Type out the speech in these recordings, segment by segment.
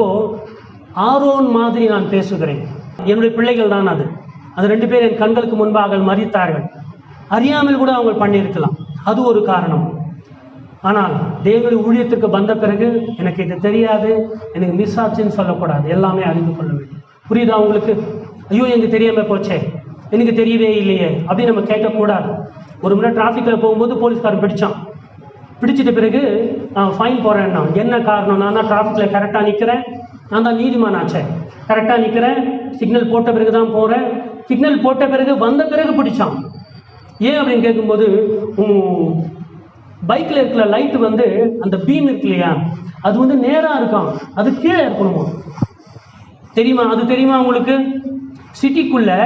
இப்போ ஆரோன் மாதிரி நான் பேசுகிறேன். என்னுடைய பிள்ளைகள் தான் அது. அது ரெண்டு பேர் என் கண்களுக்கு முன்பாக மறித்தார்கள். அறியாமல் கூட அவங்க பண்ணியிருக்கலாம். அது ஒரு காரணம். ஆனால் தேவனுடைய ஊழியத்திற்கு வந்த பிறகு எனக்கு இது தெரியாது. எனக்கு மிஸ் ஆச்சுன்னு சொல்லக்கூடாது. எல்லாமே அறிந்து கொள்ள வேண்டும். புரியுதா உங்களுக்கு? ஐயோ எனக்கு தெரியாம போச்சே. எனக்கு தெரியவே இல்லையே. அப்படின்னு நம்ம கேட்கக்கூடாது. ஒரு முறை டிராஃபிக்கில் போகும்போது போலீஸ்காரன் பிடிச்சான். பிடிச்சிட்ட பிறகு நான் ஃபைன் போடுறேன்னா என்ன காரணம்? நான் தான் டிராஃபிக்கில் கரெக்டாக நிற்கிறேன் நான் தான் நீதிமான் ஆச்சேன். கரெக்டாக நிற்கிறேன் சிக்னல் போட்ட பிறகு தான் போகிறேன் சிக்னல் போட்ட பிறகு வந்த பிறகு பிடிச்சான். ஏன் அப்படின்னு கேட்கும்போது பைக்கில் இருக்கிற லைட் வந்து அந்த பீம் இருக்கு இல்லையா? அது வந்து நேராக இருக்கும். அது கீழே இருக்கணுமா தெரியுமா? அது தெரியுமா உங்களுக்கு? சிட்டிக்குள்ளே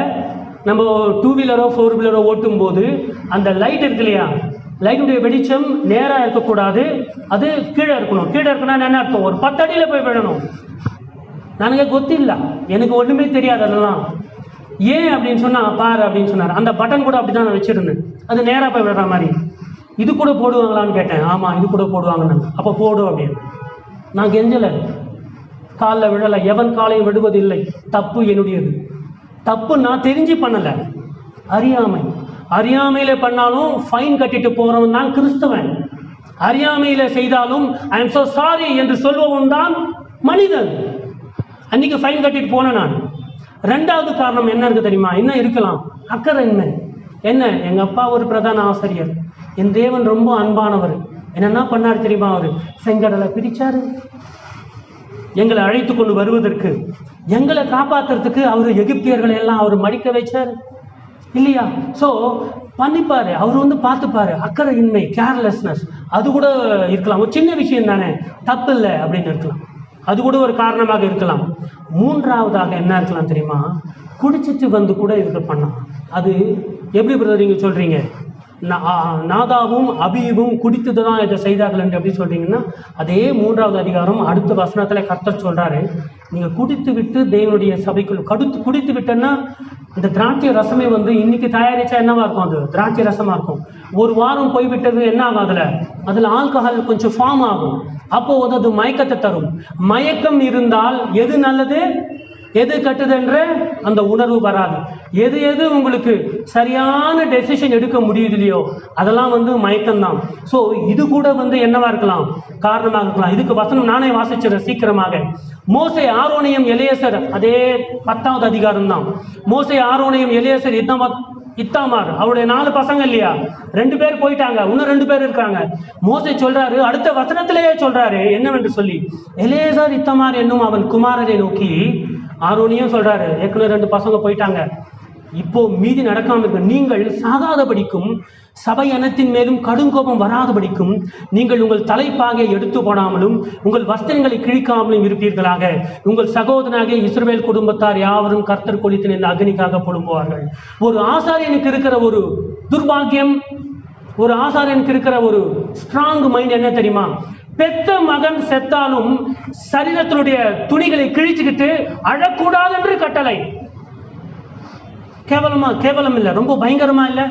நம்ம டூ வீலரோ ஃபோர் வீலரோ ஓட்டும் போது அந்த லைட் இருக்கு இல்லையா? லைட்டுடைய வெளிச்சம் நேராக இருக்கக்கூடாது அது கீழே இருக்கணும் கீழே இருக்கணும்னா என்ன அர்த்தம் ஒரு பத்து அடியில் போய் விடணும் ನನಗೆ ಗೊತ್ತಿಲ್ಲ எனக்கு ஒன்றுமே தெரியாது அதெல்லாம் ஏன் அப்படின்னு சொன்னா பாரு அப்படின்னு சொன்னார் அந்த பட்டன் கூட அப்படி தான் நான் வச்சிருந்தேன் அது நேராக போய் விடுற மாதிரி இது கூட போடுவாங்களான்னு கேட்டேன் ஆமாம் இது கூட போடுவாங்கன்னு அப்போ போடு அப்படின்னு நான் கெஞ்சலை காலில் விழலை எவன் காலையும் விடுவதில்லை தப்பு என்னுடையது தப்பு நான் தெரிஞ்சு பண்ணலை அறியாமை அறியாமையில பண்ணாலும் ஃபைன் கட்டிட்டு போறவன் தான் கிறிஸ்தவன். அறியாமையில செய்தாலும் ஐ எம் ஸோ சாரி என்று சொல்பவன் தான் மனிதன். அன்னைக்கு ஃபைன் கட்டிட்டு போனேன் நான். ரெண்டாவது காரணம் என்ன இருக்கு தெரியுமா? என்ன இருக்கலாம்? அக்கறை என்ன? என்ன? எங்க அப்பா ஒரு பிரதான ஆசிரியர். என் தேவன் ரொம்ப அன்பானவர். என்னென்ன பண்ணார் தெரியுமா அவர்? செங்கடலை பிரிச்சாரு. எங்களை அழைத்து கொண்டு வருவதற்கு. எங்களை காப்பாற்றுறதுக்கு அவர் எகிப்தியர்களை எல்லாம் அவர் மடிக்க வச்சார். இல்லையா? ஸோ பண்ணிப்பாரு. அவர் வந்து பார்த்துப்பாரு. அக்கறை இன்மை கேர்லெஸ்னஸ் அது கூட இருக்கலாம். ஒரு சின்ன விஷயம் தானே. தப்பு இல்லை அப்படின்னு இருக்கலாம். அது கூட ஒரு காரணமாக இருக்கலாம். மூன்றாவதாக என்ன இருக்கலாம் தெரியுமா? குடிச்சிட்டு வந்து கூட இதுக்கு பண்ணலாம். அது எப்படி பிரதர் நீங்கள் சொல்கிறீங்க நாதாவும் அபியும் குடித்தது தான் இதை செய்தார்கள் என்று எப்படி சொல்றீங்கன்னா அதே மூன்றாவது அதிகாரம் அடுத்த வசனத்தில் கர்த்தர் சொல்றாரு. நீங்க குடித்து விட்டு தேவனுடைய சபைக்குள் கடுத்து குடித்து விட்டேன்னா இந்த திராட்சை ரசமே வந்து இன்னைக்கு தயாரிச்சா என்னவா இருக்கும் அது? திராட்சை ரசமா இருக்கும். ஒரு வாரம் போய்விட்டது என்ன ஆகும் அதுல? அதுல ஆல்கஹால் கொஞ்சம் ஃபார்ம் ஆகும். அப்போ வந்து அது மயக்கத்தை தரும். மயக்கம் இருந்தால் எது நல்லது? எது கட்டுதென்ற அந்த உணர்வு வராது. எது எது உங்களுக்கு சரியான டெசிஷன் எடுக்க முடியுது இல்லையோ அதெல்லாம் வந்து மயக்கம்தான். ஸோ இது கூட வந்து என்னவா இருக்கலாம்? காரணமாக இருக்கலாம். இதுக்கு வசனம் நானே வாசிச்சிடறேன் சீக்கிரமாக. மோசை ஆரோணியம் எலியசர் அதே பத்தாவது அதிகாரம் தான் மோசை ஆரோணியம் எலியசர் இத்தமா இத்தாமார் அவருடைய நாலு பசங்க இல்லையா? ரெண்டு பேர் போயிட்டாங்க. இன்னும் ரெண்டு பேர் இருக்காங்க. மோசை சொல்றாரு அடுத்த வசனத்திலேயே சொல்றாரு என்னவென்று சொல்லி. எலேசார் இத்தமார் என்னும் அவன் குமாரரை நோக்கி ஆரோனியும் சொல்றாரு ஏற்கனவே ரெண்டு பசங்க போயிட்டாங்க. இப்போ மீதி நடக்காம இருக்க நீங்கள் சாகாதபடிக்கும் சபை அனத்தின் மேலும் கடுங்கோபம் வராதபடிக்கும் நீங்கள் உங்கள் தலைப்பாகை எடுத்து போடாமலும் உங்கள் வஸ்திரங்களை கிழிக்காமலும் இருப்பீர்களாக. உங்கள் சகோதரனாக இஸ்ரேல் குடும்பத்தார் யாவரும் கர்த்தர் கொளித்தின் இந்த அக்னிக்காக புலம்புவார்கள். ஒரு ஆசாரியனுக்கு இருக்கிற ஒரு துர்பாக்கியம் ஒரு ஆசாரியனுக்கு இருக்கிற ஒரு ஸ்ட்ராங் மைண்ட் என்ன தெரியுமா? பெத்த மகன் செத்தாலும் சரீரத்தினுடைய துணிகளை கிழிச்சுக்கிட்டு அழக்கூடாது என்று கட்டளை. கேவலமா கேவலம் இல்லை ரொம்ப பயங்கரமா இல்லை?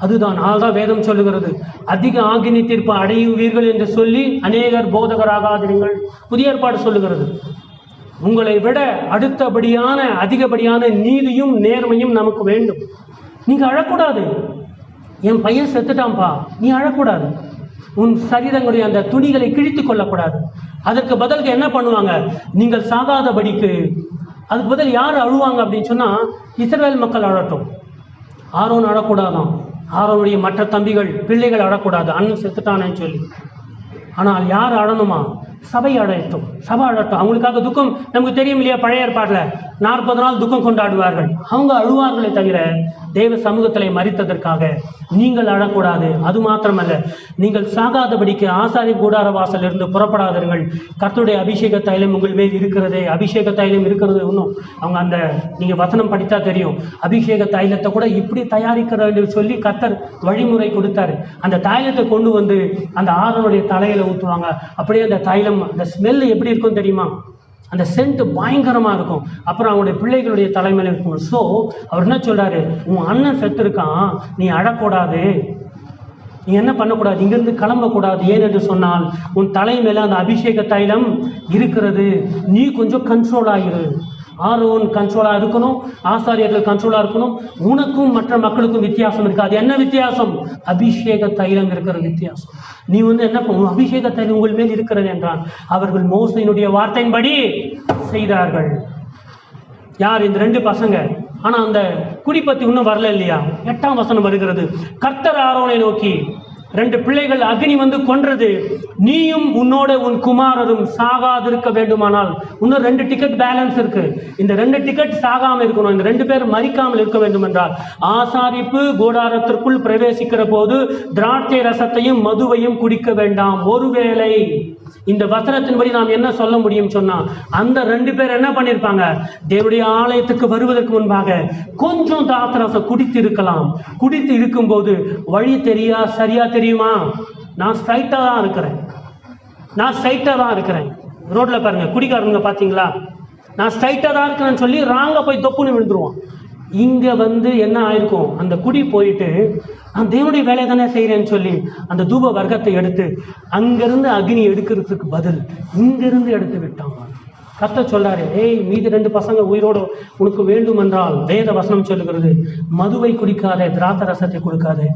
அதுதான் அதுதான் வேதம் சொல்லுகிறது. அதிக ஆகினி தீர்ப்பு அடையுவீர்கள் என்று சொல்லி அநேகர் போதகராகாதிருங்கள். புதிய ஏற்பாடு சொல்லுகிறது. உங்களை விட அடுத்தபடியான அதிகப்படியான நீதியும் நேர்மையும் நமக்கு வேண்டும். நீங்க அழக்கூடாது. என் பையன் செத்துட்டான்பா நீ அழக்கூடாது. உன் சரீரங்களுடைய அந்த துணிகளை கிழித்து கொள்ளக்கூடாது. அதற்கு பதிலுக்கு என்ன பண்ணுவாங்க? நீங்கள் சாகாதபடிக்கு அதுக்கு பதில் யார் அழுவாங்க அப்படின்னு சொன்னால் இஸ்ரவேல் மக்கள் அழட்டும். ஆரோன் அழக்கூடாதான். ஆரோனுடைய மற்ற தம்பிகள் பிள்ளைகள் அழக்கூடாது. அண்ணன் செத்துட்டானேன்னு சொல்லி. ஆனால் யார் அழணுமா? சபை அழட்டும் சபை அழட்டும். அவங்களுக்காக துக்கம். நமக்கு தெரியும் இல்லையா பழைய ஏற்பாட்டில்? நாற்பது நாள் துக்கம் கொண்டாடுவார்கள். அவங்க அழுவார்களே தவிர தேவ சமூகத்திலே மறித்ததற்காக நீங்கள் அழக்கூடாது. அது மாத்திரமல்ல நீங்கள் சாகாதபடிக்கு ஆசாரி கூடார வாசல் இருந்து புறப்படாதீர்கள். கர்த்தருடைய அபிஷேக தைலம் உங்கள் மேல் இருக்கிறதே. அபிஷேக தைலம் இருக்கிறது இன்னும் அவங்க அந்த நீங்க வசனம் படித்தா தெரியும். அபிஷேக தைலத்தை கூட இப்படி தயாரிக்கிறது சொல்லி கர்த்தர் வழிமுறை கொடுத்தாரு. அந்த தைலத்தை கொண்டு வந்து அந்த ஆறனுடைய தலையில ஊற்றுவாங்க அப்படியே அந்த தைலம் அந்த ஸ்மெல் எப்படி இருக்கும் தெரியுமா? அந்த சென்ட் பயங்கரமாக இருக்கும். அப்புறம் அவங்களுடைய பிள்ளைகளுடைய தலைமையில் இருக்கும் ஸோ அவர் என்ன சொல்கிறாரு உன் அண்ணன் செத்து இருக்கான். நீ அழக்கூடாது. நீ என்ன பண்ணக்கூடாது? இங்கிருந்து கிளம்பக்கூடாது. ஏன் என்று சொன்னால் உன் தலை மேலே அந்த அபிஷேக தைலம் இருக்கிறது. நீ கொஞ்சம் கண்ட்ரோல் ஆகிரு ஆரோன் கண்ட்ரோலாக இருக்கணும் ஆசாரியர்கள் கண்ட்ரோலாக இருக்கணும். உனக்கும் மற்ற மக்களுக்கும் வித்தியாசம் இருக்காது அது என்ன வித்தியாசம்? அபிஷேக தைலம் இருக்கிற வித்தியாசம். நீ வந்து என்ன பண்ணும் அபிஷேக தைலம் உங்கள் மேல் இருக்கிறது என்றான். அவர்கள் மோசையினுடைய வார்த்தையின்படி செய்தார்கள். யார்? இந்த ரெண்டு பசங்க. ஆனா அந்த குடிப்பத்தி இன்னும் வரல இல்லையா? எட்டாம் வசனம் வருகிறது. கர்த்தர் ஆரோனை நோக்கி ரெண்டு பிள்ளைகள் அக்னி வந்து கொன்றது. நீயும் உன்னோட உன் குமாரரும் சாகாதிருக்க வேண்டுமானால். இன்னும் ரெண்டு டிக்கெட் பேலன்ஸ் இருக்கு. இந்த ரெண்டு டிக்கெட் சாகாம இருக்கணும். இந்த ரெண்டு பேர் மறிக்காமல் இருக்க வேண்டும் என்றால் ஆசாரிப்பு கூடாரத்திற்குள் பிரவேசிக்கிற போது திராட்சை ரசத்தையும் மதுவையும் குடிக்க வேண்டாம். ஒருவேளை இந்த வசனத்தின்படி நாம் என்ன சொல்ல முடியும் சொன்னா அந்த ரெண்டு பேர் என்ன பண்ணிருப்பாங்க? தேவனுடைய ஆலயத்துக்கு வருவதற்கு முன்பாக கொஞ்சம் தாத்திரசம் குடித்து இருக்கலாம் குடித்து இருக்கும்போது வழி தெரியா சரியா தெரியும் நான் ஸ்ட்ரைட்டாக தான் இருக்கிறேன். நான் ஸ்ட்ரைட்டாக தான் இருக்கிறேன். ரோட்ல பாருங்க குடிக்காரங்க பாத்தீங்களா? நான் ஸ்ட்ரைட்டாக தான் இருக்கிறேன்னு சொல்லி ராங்க போய் தொப்புன்னு விழுந்துருவான். இங்க வந்து என்ன ஆயிருக்கும்? அந்த குடி போயிட்டு நான் தேவனுடைய வேலையை தானே செய்கிறேன்னு சொல்லி அந்த தூப வர்க்கத்தை எடுத்து அங்கிருந்து அக்னி எடுக்கிறதுக்கு பதில் இங்கிருந்து எடுத்து விட்டான். கத்த சொல்றாரு ஏய் மீதி ரெண்டு பசங்க உயிரோடு உனக்கு வேண்டும் என்றால் வேத வசனம் சொல்லுகிறது. மதுவை குடிக்காதே திராட்சை ரசத்தை கொடுக்காதே.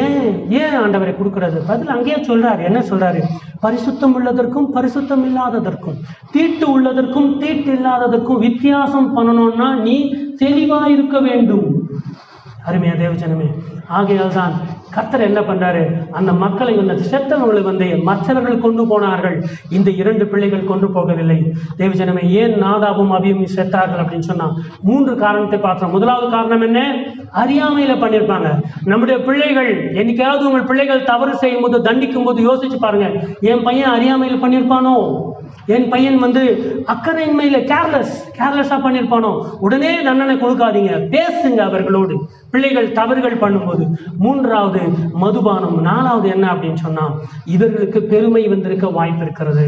ஏன் ஏன் ஆண்டவரை கொடுக்கறது? பதில் அங்கேயே சொல்றாரு. என்ன சொல்றாரு? பரிசுத்தம் உள்ளதற்கும் பரிசுத்தம் இல்லாததற்கும் தீட்டு உள்ளதற்கும் தீட்டு இல்லாததற்கும் வித்தியாசம் பண்ணணும்னா நீ தெளிவா இருக்க வேண்டும். அருமையா தேவஜனமே ஆகையால் தான் கர்த்தர் என்ன பண்றாரு? அந்த மக்களை வந்து செத்தவர்களை வந்து மற்றவர்கள் கொண்டு போனார்கள். இந்த இரண்டு பிள்ளைகள் கொண்டு போகவில்லை. தேவஜனமே ஏன் நாதாபும் அபியும் செத்தார்கள் அப்படின்னு சொன்னா மூன்று காரணத்தை பார்த்தோம். முதலாவது காரணம் என்ன? அறியாமையில பண்ணியிருப்பாங்க. நம்முடைய பிள்ளைகள் என்னைக்காவது உங்கள் பிள்ளைகள் தவறு செய்யும் போது தண்டிக்கும் போது யோசிச்சு பாருங்க. என் பையன் அறியாமையில் பண்ணியிருப்பானோ? என் பையன் வந்து அக்கறையின்மையில கேர்லெஸ் கேர்லெஸ்ஸாக பண்ணியிருப்பானோ? உடனே தண்டனை கொடுக்காதீங்க. பேசுங்க அவர்களோடு. பிள்ளைகள் தவறுகள் பண்ணும்போது மூன்றாவது மதுபானம் நாலாவது என்ன அப்படின்னு சொன்னா இவர்களுக்கு பெருமை வந்திருக்க வாய்ப்பு இருக்கிறது.